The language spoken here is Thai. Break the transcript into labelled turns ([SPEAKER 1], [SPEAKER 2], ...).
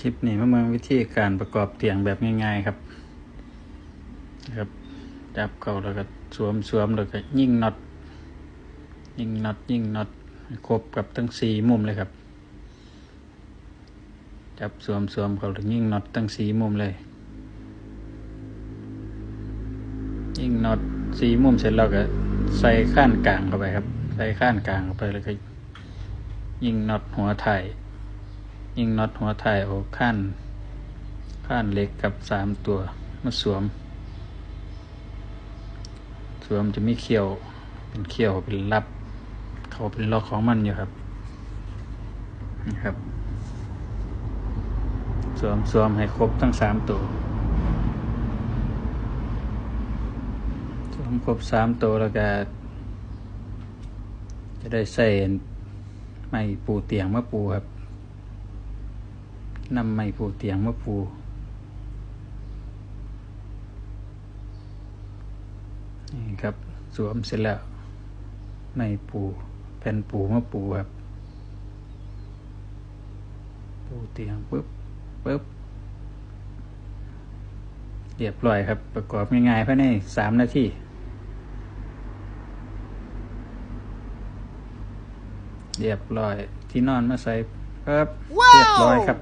[SPEAKER 1] คลิปนี้มาเมืองวิธีการประกอบเตียงแบบง่ายๆครับนะครับจับเข้าแล้วก็สวมสวมแล้วก็ยิ่งน็อตยิ่งน็อตยิ่งน็อตครบกับทั้งสี่มุมเลยครับ จับสวมสวมเขาแล้วยิ่งน็อตทั้งสี่มุมเลย ยิ่งน็อตสี่มุมเสร็จแล้วก็ใส่ข้านกลางเข้าไปครับ ใส่ข้านกลางเข้าไปแล้วก็ยิ่งน็อตหัวไถ่า ยิงน็อตหัวไถ่ายออกข้านข้านเล็กกับสามตัวมาสวม สวมจะมีเขียวเป็นเขียวเป็นรับ เขาเป็นล็อกของมันอยู่ครับนะครับ สวมสวมให้ครบทั้งสามตัวสวมครบสามตัวแล้วก็จะได้ใส่ไม้ปูเตียงมาปูครับ นำไม้ปูเตียงมาปูนี่ครับ สวมเสร็จแล้วไม้ปูแผ่นปูมาปูครับ ปูเตียงปึ๊บปึ๊บเรียบร้อยครับ ประกอบง่ายๆภายในสามนาทีเรียบร้อยที่นอนมาใส่ครับ เรียบร้อยครับ